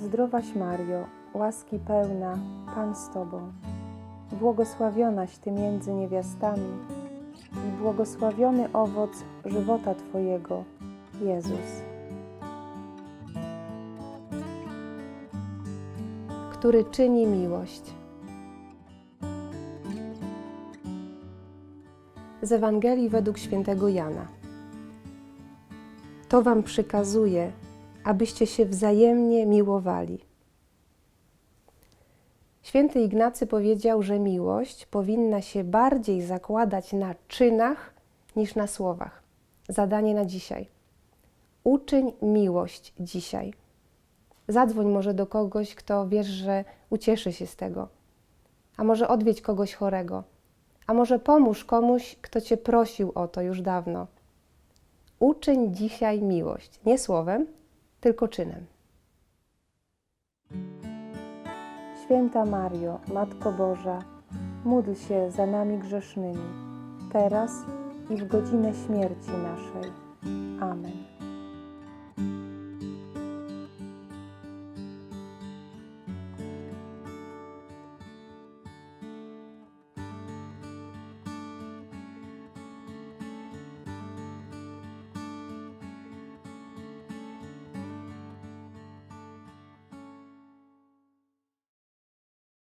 Zdrowaś Mario, łaski pełna, Pan z Tobą. Błogosławionaś Ty między niewiastami i błogosławiony owoc żywota Twojego, Jezus. Który czyni miłość. Z Ewangelii według świętego Jana. To Wam przykazuje, abyście się wzajemnie miłowali. Święty Ignacy powiedział, że miłość powinna się bardziej zakładać na czynach niż na słowach. Zadanie na dzisiaj. Uczyń miłość dzisiaj. Zadzwoń może do kogoś, kto wiesz, że ucieszy się z tego. A może odwiedź kogoś chorego. A może pomóż komuś, kto cię prosił o to już dawno. Uczyń dzisiaj miłość, nie słowem, tylko czynem. Święta Mario, Matko Boża, módl się za nami grzesznymi, teraz i w godzinę śmierci naszej. Amen.